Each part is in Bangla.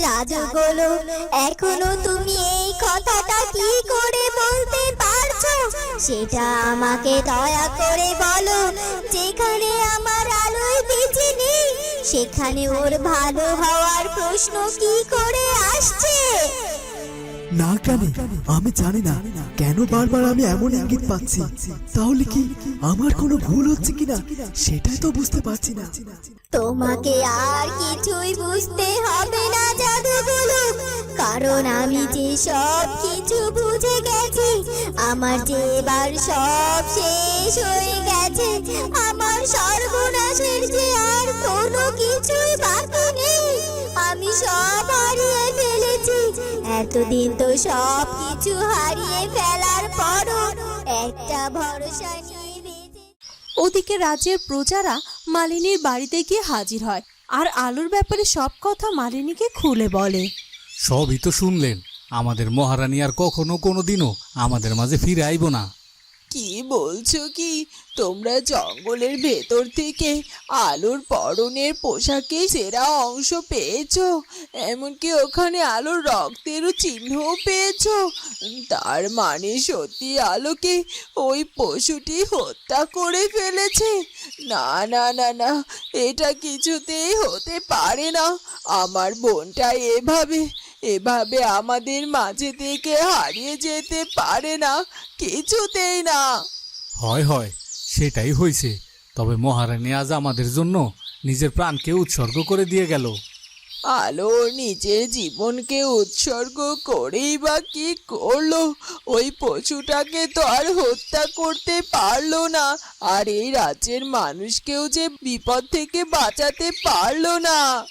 জাদুগুলো এখনও তুমি এই কথাটা কি করে বলতে পারছ? সেটা আমাকে দয়া করে বলো। যেখানে আমার আলোয় বেঁচে নেই, সেখানে ওর ভালো হওয়ার প্রশ্ন কি করে আসছে? না কেন? আমি জানি না। কেন বারবার আমি এমন ইঙ্গিত পাচ্ছি? তাহলে কি আমার কোনো ভুল হচ্ছে কিনা? সেটাই তো বুঝতে পারছি না। তোমাকে আর কিছুই বুঝতে হবে না জাদুগুলো কারণ আমি যে সব কিছু বুঝে গেছি, আমার যে এবার সব শেষ হয়ে গেছে, আমার সর্বনাশের যে আর কোনো কিছুই বাকি নেই। আমি সব হারিয়ে এতদিন তো সব কিছু হারিয়ে ফেলার পরও একটা ভরসা নিয়ে ওদিকে রাজ্যের প্রজারা মালিনীর বাড়িতে গিয়ে হাজির হয় আর আলুর ব্যাপারে সব কথা মালিনীকে খুলে বলে। সবই তো শুনলেন আমাদের মহারানী আর কখনো কোনো দিনও আমাদের মাঝে ফিরে আইব না। কি বলছো কি? তোমরা জঙ্গলের ভেতর থেকে আলোর পরনের পোশাকে সেরা অংশ পেয়েছ, এমনকি ওখানে আলোর রক্তেরও চিহ্নও পেয়েছ। তার মানে সত্যি আলোকে ওই পশুটি হত্যা করে ফেলেছে। না না না না, এটা কিছুতেই হতে পারে না। আমার বোনটা এভাবে এভাবে আমাদের মাঝে থেকে হারিয়ে যেতে পারে না, কিছুতেই না। হয় হয় সেটাই হয়েছে। তবে মহারানী আজ আমাদের জন্য নিজের প্রাণকে উৎসর্গ করে দিয়ে গেল। আলো নিজের জীবনকে উৎসর্গ করেই বা কি করল? ওই পশুটাকে তো আর হত্যা করতে পারল না। আর এই রাজ্যের মানুষকেও যে বিপদ থেকে বাঁচাতে পারল না।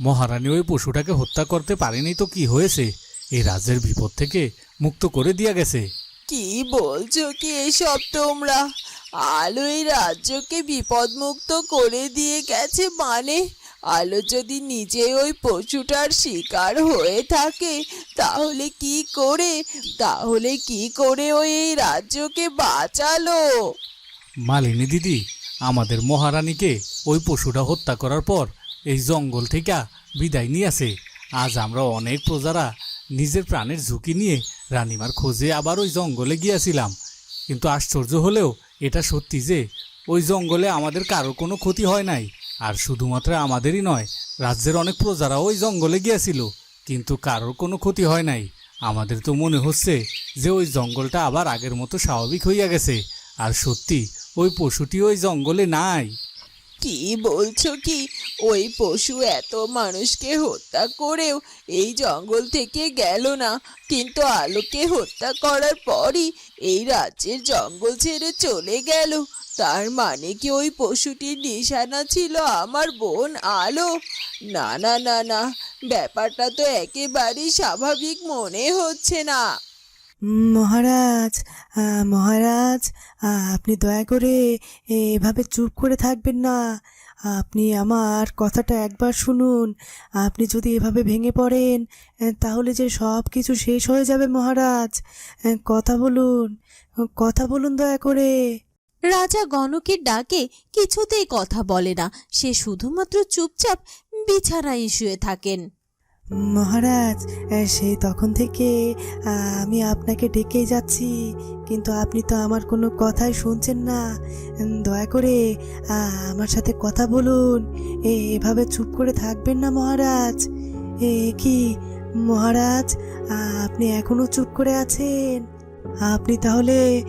মহারানী ওই পশুটাকে হত্যা করতে পারেনি তো কি হয়েছে? এই রাজ্যের বিপদ থেকে মুক্ত করে দিয়া গেছে। কি বলছো কি এসব তোমরা? আলো রাজ্যকে বিপদমুক্ত করে দিয়ে গেছে মানে? আলো যদি নিজে ওই পশুটার শিকার হয়ে থাকে, তাহলে কি করে? তাহলে কি করে ওই এই রাজ্যকে বাঁচালো? মালিনী দিদি, আমাদের মহারানীকে ওই পশুটা হত্যা করার পর এই জঙ্গল থেকে বিদায় নিয়ে আসে। আজ আমরা অনেক প্রজারা নিজের প্রাণের ঝুঁকি নিয়ে রানিমার খোঁজে আবার ওই জঙ্গলে গিয়েছিলাম। কিন্তু আশ্চর্য হলেও এটা সত্যি যে, ওই জঙ্গলে আমাদের কারোর কোনো ক্ষতি হয় নাই। আর শুধুমাত্র আমাদেরই নয়, রাজ্যের অনেক প্রজারা ওই জঙ্গলে গিয়েছিল। কিন্তু কারোর কোনো ক্ষতি হয় নাই। আমাদের তো মনে হচ্ছে যে, ওই জঙ্গলটা আবার আগের মতো স্বাভাবিক হইয়া গেছে। আর সত্যি, ওই পশুটি ওই জঙ্গলে নাই। কি বলছো কি? ওই পশু এত মানুষকে হত্যা করেও এই জঙ্গল থেকে গেল না। কিন্তু আলোকে হত্যা করার পরই এই রাজ্যের জঙ্গল ছেড়ে চলে গেল। তার মানে কি ওই পশুটির নিশানা ছিল আমার বোন আলো? না না না না। ব্যাপারটা তো একেবারেই স্বাভাবিক মনে হচ্ছে না। মহারাজ মহারাজ আপনি দয়া করে এভাবে চুপ করে থাকবেন না। আপনি আমার কথাটা একবার শুনুন। আপনি যদি এভাবে ভেঙে পড়েন তাহলে যে সব কিছু শেষ হয়ে যাবে মহারাজ। কথা বলুন কথা বলুন দয়া করে। রাজা গণকের ডাকে কিছুতেই কথা বলে না। সে শুধুমাত্র চুপচাপ বিছানায় শুয়ে থাকেন। মহারাজ সেই তখন থেকে আমি আপনাকে ডেকেই যাচ্ছি, কিন্তু আপনি তো আমার কোনো কথাই শুনছেন না। দয়া করে আমার সাথে কথা বলুন। এভাবে চুপ করে থাকবেন না মহারাজ। এ, কি, মহারাজ আপনি এখনও চুপ করে আছেন? আপনি তাহলে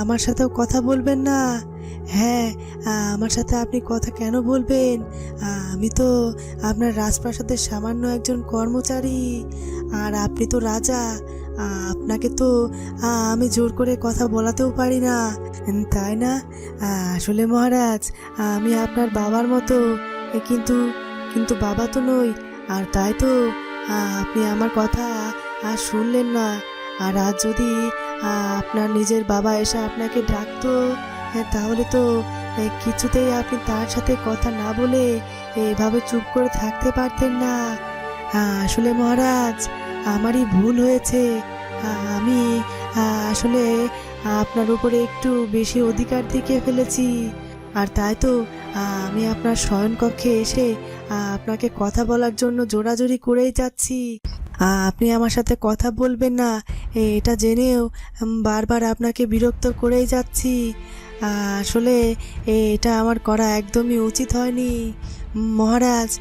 আমার সাথেও কথা বলবেন না। হ্যাঁ আমার সাথে আপনি কথা কেন বলবেন? আমি তো আপনার রাজপ্রাসাদের সামান্য একজন কর্মচারী। আর আপনি তো রাজা। আপনাকে তো আমি জোর করে কথা বলাতেও পারি না। তাই না? আসলে মহারাজ, আমি আপনার বাবার মতো। কিন্তু কিন্তু বাবা তো নই। আর তাই তো আপনি আমার কথা আর শুনলেন না। আর আজ যদি আপনার নিজের বাবা এসে আপনাকে ডাকতো তাহলে তো কিছুতেই আপনি তার সাথে কথা না বলে এভাবে চুপ করে থাকতে পারতেন না। আসলে মহারাজ, আমারই ভুল হয়েছে। আমি আসলে আপনার উপরে একটু বেশি অধিকার দেখিয়ে ফেলেছি। আর তাই তো আমি আপনার শয়নকক্ষে এসে আপনাকে কথা বলার জন্য জোরাজোরি করেই যাচ্ছি। আপনি আমার সাথে কথা বলবেন না এটা জেনেও বারবার আপনাকে বিরক্ত করেই যাচ্ছি। আসলে এটা আমার করা একদমই উচিত হয়নি। মহারাজ,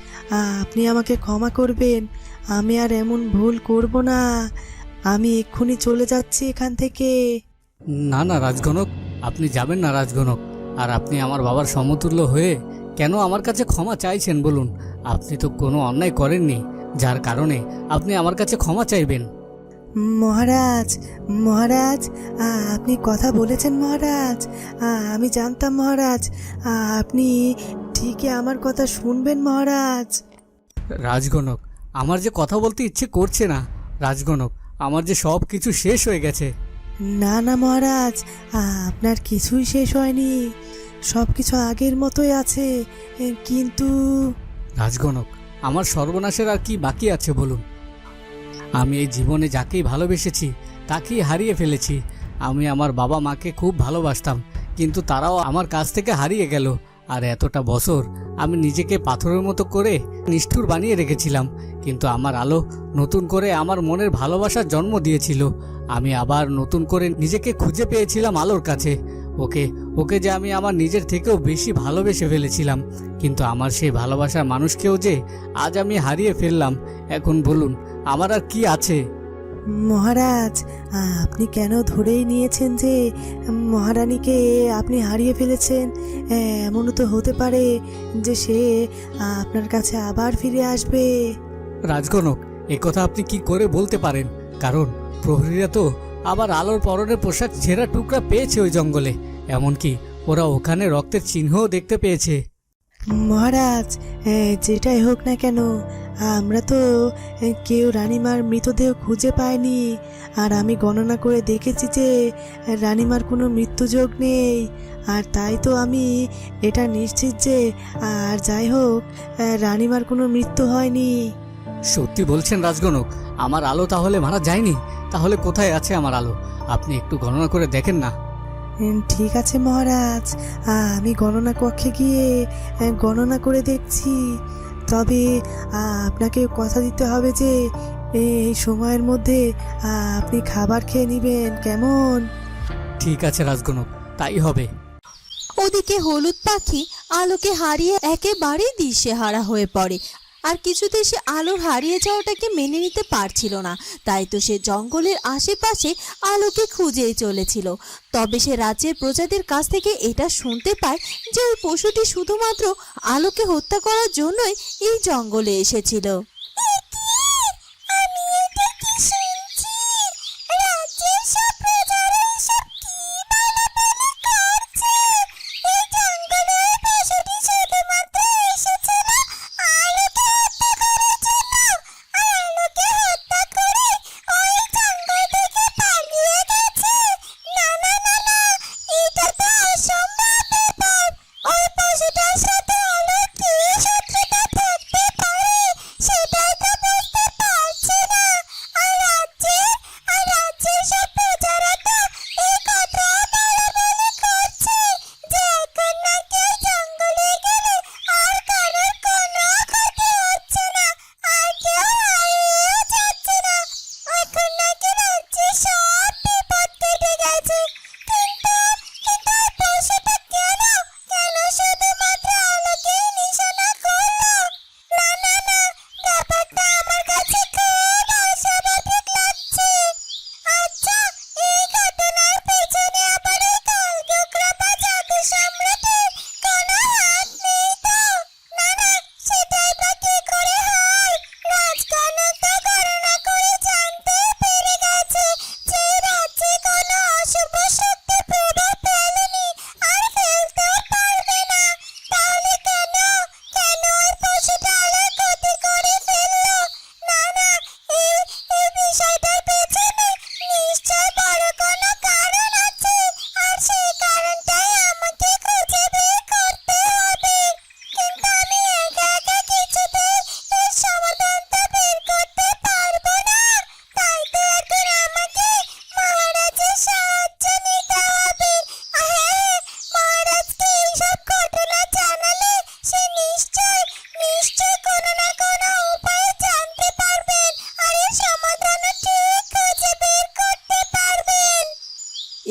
আপনি আমাকে ক্ষমা করবেন। আমি আর এমন ভুল করব না। আমি এক্ষুনি চলে যাচ্ছি এখান থেকে। না না, রাজগণক, আপনি যাবেন না, রাজগণক। আর আপনি আমার বাবার সমতুল্য হয়ে কেন আমার কাছে ক্ষমা চাইছেন বলুন? আপনি তো কোনো অন্যায় করেননি, যার কারণে আপনি আমার কাছে ক্ষমা চাইবেন। মহারাজ মহারাজ আপনি কথা বলেছেন মহারাজ। আমি জানতাম মহারাজ আপনি ঠিকই আমার কথা শুনবেন মহারাজ। রাজগণক আমার যে কথা বলতে ইচ্ছে করছে না। রাজগণক আমার যে সব কিছু শেষ হয়ে গেছে। না না মহারাজ আপনার কিছুই শেষ হয়নি। সব কিছু আগের মতোই আছে কিন্তু রাজগণক আমার সর্বনাশের আর কি বাকি আছে বলুন? আমি এই জীবনে যাকেই ভালোবেসেছি, তাকেই হারিয়ে ফেলেছি। আমি আমার বাবা মাকে খুব ভালোবাসতাম, কিন্তু তারাও আমার কাছ থেকে হারিয়ে গেল। আর এতটা বছর আমি নিজেকে পাথরের মতো করে নিষ্ঠুর বানিয়ে রেখেছিলাম, কিন্তু আমার আলো নতুন করে আমার মনের ভালোবাসার জন্ম দিয়েছিল। আমি আবার নতুন করে নিজেকে খুঁজে পেয়েছিলাম আলোর কাছে। ওকে ওকে যে আমি আমার নিজের থেকেও বেশি ভালোবেসে ফেলেছিলাম। কিন্তু আমার সেই ভালোবাসার মানুষকেও যে আজ আমি হারিয়ে ফেললাম। এখন বলুন আমার আর কি আছে? মহারাজ আপনি কেন ধরেই নিয়েছেন যে মহারানীকে আপনি হারিয়ে ফেলেছেন? এমনও তো হতে পারে যে সে আপনার কাছে আবার ফিরে আসবে। রাজগণক কথা আপনি কি করে বলতে পারেন? কারণ প্রহরীরা তো আবার আলোর পরনের পোশাক ছেঁড়া টুকরা পেয়েছে ওই জঙ্গলে। এমনকি ওরা ওখানে রক্তের চিহ্নও দেখতে পেয়েছে। মহারাজ যেটাই হোক না কেন আমরা তো কেউ রানীমার মৃতদেহ খুঁজে পাইনি। আর আমি গণনা করে দেখেছি যে রানীমার কোনো মৃত্যুযোগ নেই। আর তাই তো আমি এটা নিশ্চিত যে আর যাই হোক রানীমার কোনো মৃত্যু হয়নি। সত্যি বলছেন রাজগণক আমার আলো তাহলে মারা যায়নি? তাহলে কোথায় আছে আমার আলো? আপনি একটু গণনা করে দেখেন না। ঠিক আছে মহারাজ। আমি গণনা কক্ষে গিয়ে গণনা করে দেখছি। তবে আপনাকে কথা দিতে হবে যে এই সময়ের মধ্যে আপনি খাবার খেয়ে নেবেন। কেমন? ঠিক আছে রাজগণক তাই হবে। ওদিকে হলুদ পাখি আলোকে হারিয়ে একেবারেই দিশেহারা হয়ে পড়ে। আর কিছুতে সে আলো হারিয়ে যাওয়াটাকে মেনে নিতে পারছিল না। তাই তো সে জঙ্গলের আশেপাশে আলোকে খুঁজেই চলেছিল। তবে সে রাজ্যের প্রজাদের কাছ থেকে এটা শুনতে পায় যে ওই পশুটি শুধুমাত্র আলোকে হত্যা করার জন্যই এই জঙ্গলে এসেছিল।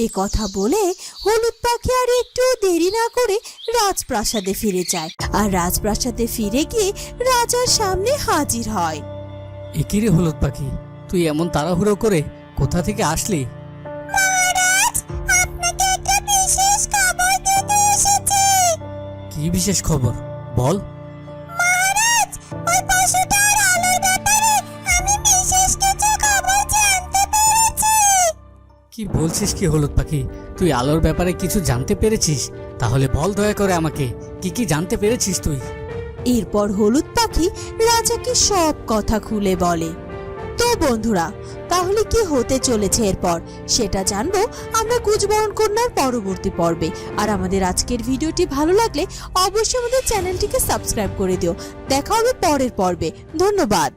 এ কথা বলে হলুদ পাখি আর একটু দেরি না করে রাজপ্রাসাদে ফিরে যায়। আর রাজপ্রাসাদে ফিরে গিয়ে রাজার সামনে হাজির হয়। একি রে হলুদ পাখি? তুই এমন তাড়াহুড়ো করে কোথা থেকে আসলি? কি বিশেষ খবর? বল। বলছিস কি হলুদ পাখি? তুই আলোর ব্যাপারে কিছু জানতে পেরেছিস? তাহলে বল দয়া করে আমাকে, কি কি জানতে পেরেছিস তুই? এরপর হলুদ পাখি রাজাকে সব কথা খুলে বলে। তো বন্ধুরা, তাহলে কি হতে চলেছে এরপর? সেটা জানব আমরা কুচবরণ কন্যার পরবর্তী পর্বে। আর আমাদের আজকের ভিডিওটি ভালো লাগলে অবশ্যই আমাদের চ্যানেলটিকে সাবস্ক্রাইব করে দিও। দেখা হবে পরের পর্বে। ধন্যবাদ।